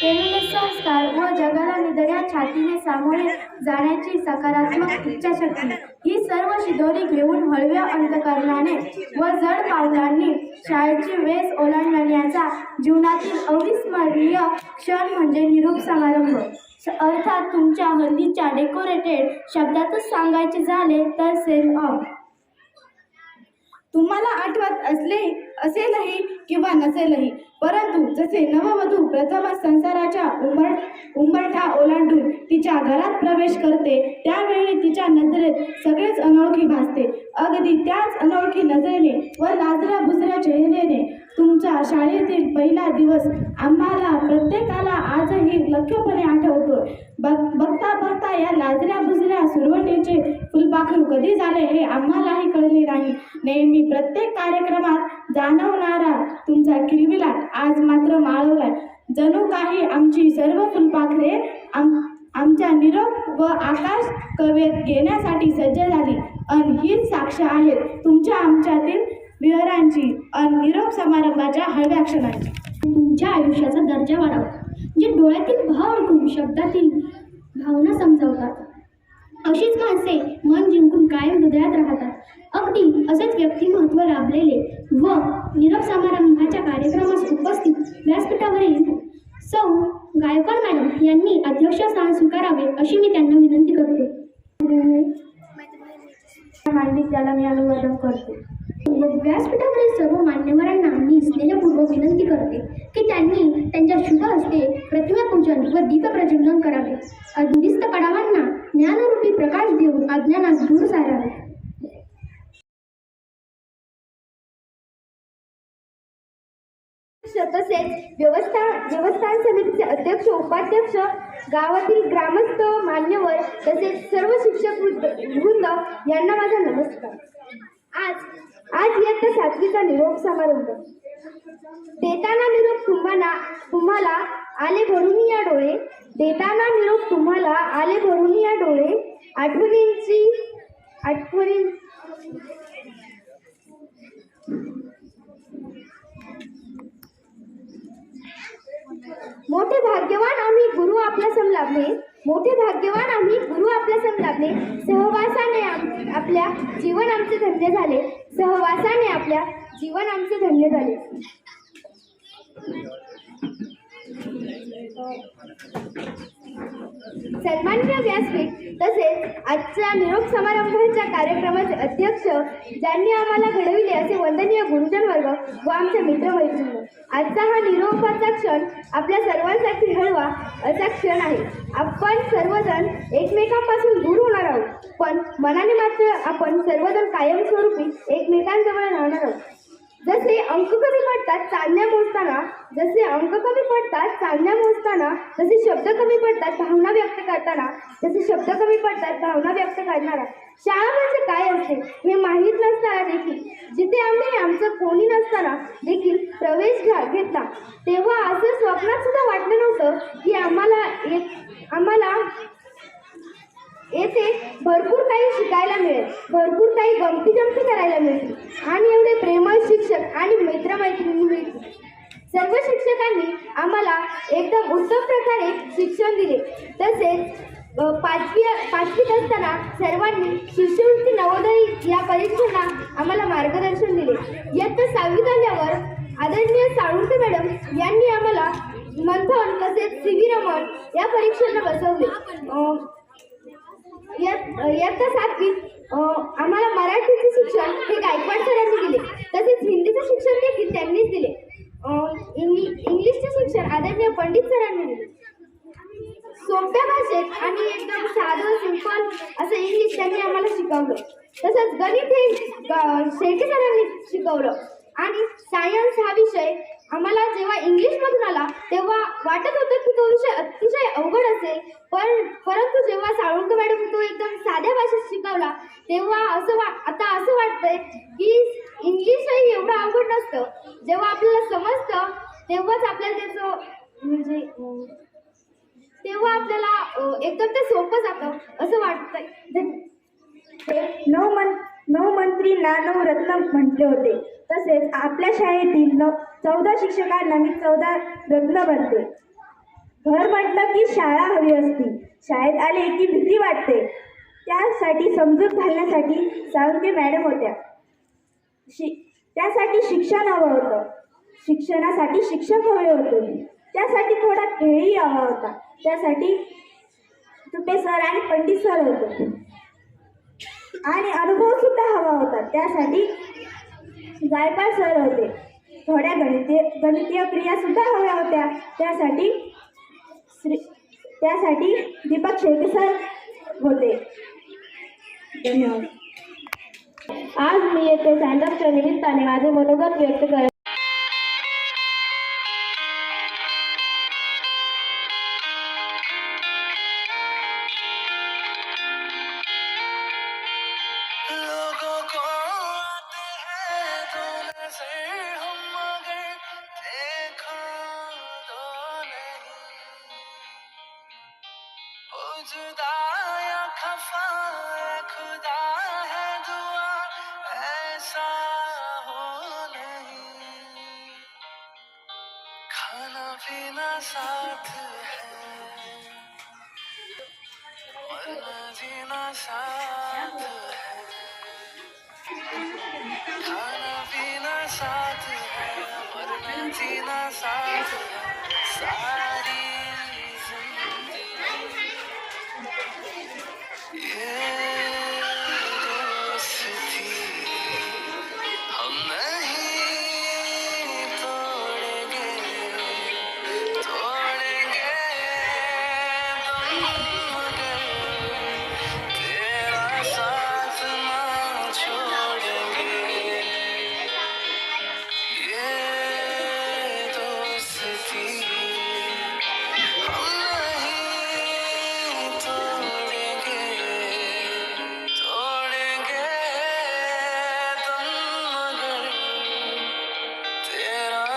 केलेले संस्कार व जगाला निधड्या छातीने सामोरे जाण्याची सकारात्मक इच्छाशक्ती. ही सर्व शिदोरी घेऊन हळव्या अंतकरणाने व जड पावलांनी शाळेची वेस ओलांडण्याचा जीवनातील अविस्मरणीय क्षण म्हणजे निरोप समारंभ. अर्थात तुमच्या हल्लीच्या डेकोरेटेड शब्दातच सांगायचे झाले तर सेम ऑफ तुम्हाला आठवत असले असेलही किंवा नसेलही. परंतु जसे नववधू प्रथमच संसाराच्या उंबर उंबरठा ओलांडून तिच्या घरात प्रवेश करते त्यावेळी तिच्या नजरेत सगळेच अनोळखी भासते. अगदी त्याच अनोळखी नजरेने व लाजऱ्या बुजऱ्या चेहऱ्याने तुमच्या शाळेतील पहिला दिवस आम्हाला प्रत्येकाला आजही लख्यपणे आठवतो बघ बघता बघता या लाजऱ्या बुजऱ्या सुरवणीचे फुलपाखरू कधी झाले हे आम्हालाही कळले नाही. नेहमी प्रत्येक कार्यक्रमात जाणवणारा तुमचा किलबिलाट आज मात्र माळवलाय. जणू काही आमची सर्व फुलपाखरे आम आमच्या निरोप व आकाश कवेत घेण्यासाठी सज्ज झाली. अन हीच साक्ष आहेत तुमच्या आमच्यातील विहारांची अन निरोप समारंभाच्या हळव्या क्षणांची. तुमच्या आयुष्याचा दर्जा वाढवतात. जे डोळ्यातील भाव ऐकून शब्दातील भावना समजावतात. अशीच माणसे मन जिंकून कायम हृदयात राहतात. अगदी असेच व्यक्तिमत्व लाभलेले व निरोप समारंभाच्या कार्यक्रमास उपस्थित व्यासपीठावरील सौ गायकवाड मॅडम यांनी अध्यक्षस्थान स्वीकारावे अशी मी त्यांना विनंती करते. त्याला मी अनुवादन करते. व्यासपीठावरील सर्व मान्यवरांना मी स्नेहपूर्वक विनंती करते की त्यांनी त्यांच्या शुभ हस्ते प्रतिमापूजन व दीपप्रज्वलन करावे. अज्ञिस्त कडावांना ज्ञानरूपी प्रकाश देऊन अज्ञानास दूर सारावे तसेच व्यवस्था देवस्थान समितीचे अध्यक्ष उपाध्यक्ष गावातील ग्रामस्थ मान्यवर तसेच सर्व शिक्षक वृंद यांना माझा नमस्कार. आज आज इयत्ता सातवीचा निरोप समारंभ. देताना निरोप तुम्हाला तुम्हाला आले भरून या डोळे. देताना निरोप तुम्हाला आले भरून या डोळे. आठवणींची आठवणी. मोठे भाग्यवान आम्ही गुरु आपल्या सम लाभले मोठे भाग्यवान आम्ही गुरु आपल्या सम लाभले सहवासाने आपल्या जीवन आमचे धन्य झाले. सहवासाने आपल्या जीवन आमचे धन्य झाले. सन्माननीय व्यासपीठ तसेच आजच्या निरोप समारंभाच्या कार्यक्रमाचे अध्यक्ष ज्यांनी आम्हाला घडविले असे वंदनीय गुरुजन वर्ग व आमचे मित्रमैत्रिणी. आजचा हा निरोपाचा क्षण आपल्या सर्वांसाठी हळवा असा क्षण आहे. आपण सर्वजण एकमेकांपासून दूर होणार आहोत. पण मनाने मात्र आपण सर्वजण कायमस्वरूपी एकमेकांजवळ राहणार आहोत. जसे अंक कमी पडतात चालण्या मोजताना जसे अंक कमी पडतात चालण्या मोजताना जसे शब्द कमी पडतात भावना व्यक्त करताना जसे शब्द कमी पडतात भावना व्यक्त करणारा. शाळा म्हणजे काय असते? हे माहीत नसताना देखील जिथे आम्ही आमचं कोणी नसताना देखील प्रवेश घ्या घेतला तेव्हा असं स्वप्नात सुद्धा वाटलं नव्हतं की आम्हाला एक आम्हाला येथे भरपूर काही शिकायला मिळेल. भरपूर काही गमती जमती करायला मिळतील आणि एवढे प्रेमळ शिक्षक आणि मित्रमैत्रिणी मिळतील सर्व शिक्षकांनी आम्हाला एकदम उत्तम प्रकारे शिक्षण दिले. तसेच पाचवी पाचवीत असताना सर्वांनी शिष्यवृत्ती नवोदय या परीक्षेला आम्हाला मार्गदर्शन दिले. इयत्ता सहावी झाल्यावर आदरणीय साळुंके मॅडम यांनी आम्हाला मंथन तसेच सी व्ही रमण या परीक्षेला बसवले. इयत्ता सातवीत आम्हाला मराठीचे शिक्षण हे गायकवाड सरांनी दिले. तसेच हिंदीचे शिक्षण देखील त्यांनीच दिले. इंग्लिशचे शिक्षण आदरणीय पंडित सरांनी दिले. सोप्या भाषेत आणि एकदम साधं सिंपल असं इंग्लिश त्यांनी आम्हाला शिकवलं. तसंच गणित हे शेटे सरांनी शिकवलं. आणि सायन्स हा विषय आम्हाला जेव्हा इंग्लिशमधून आला तेव्हा वाटत होतं की तो विषय अतिशय अवघड असेल. पण परंतु जेव्हा साळुंक मॅडम तो एकदम साध्या भाषेत शिकवला तेव्हा असं वा आता असं वाटतंय की इंग्लिशही एवढं अवघड नसतं. जेव्हा आपल्याला समजतं तेव्हाच आपल्याला त्याचं म्हणजे तेव्हा आपल्याला एकदम ते सोपं जातं असं वाटतंय. नऊ मन नऊ मंत्रींना नऊ रत्न म्हटले होते. तसेच आपल्या शाळेतील न चौदा शिक्षकांना मी चौदा रत्न बनते. घर म्हटलं की शाळा हवी असती. शाळेत आले की भीती वाटते. त्यासाठी समजूत घालण्यासाठी साळुंके मॅडम होत्या. शि त्यासाठी शिक्षण हवं होतं. शिक्षणासाठी शिक्षक हवे होते. त्यासाठी थोडा खेळही हवा होता. त्यासाठी तुपे सर आणि पंडित सर होते. आणि अनुभव सुद्धा हवा होता. त्यासाठी गायपाळ सर होते. थोड्या गणितीय गणितीय क्रिया सुद्धा हव्या होत्या. त्यासाठी दीपक शेळके सर होते. आज मी येथे स्टँडअपच्या निमित्ताने माझे मनोगत व्यक्त करत लोगों को आते हैं जुदा या खफा है खुदा है दुआ ऐसा हो नहीं खाना पीना साथ है मरना जीना साथ है खाना पीना साथ है मरना जीना साथ है सारी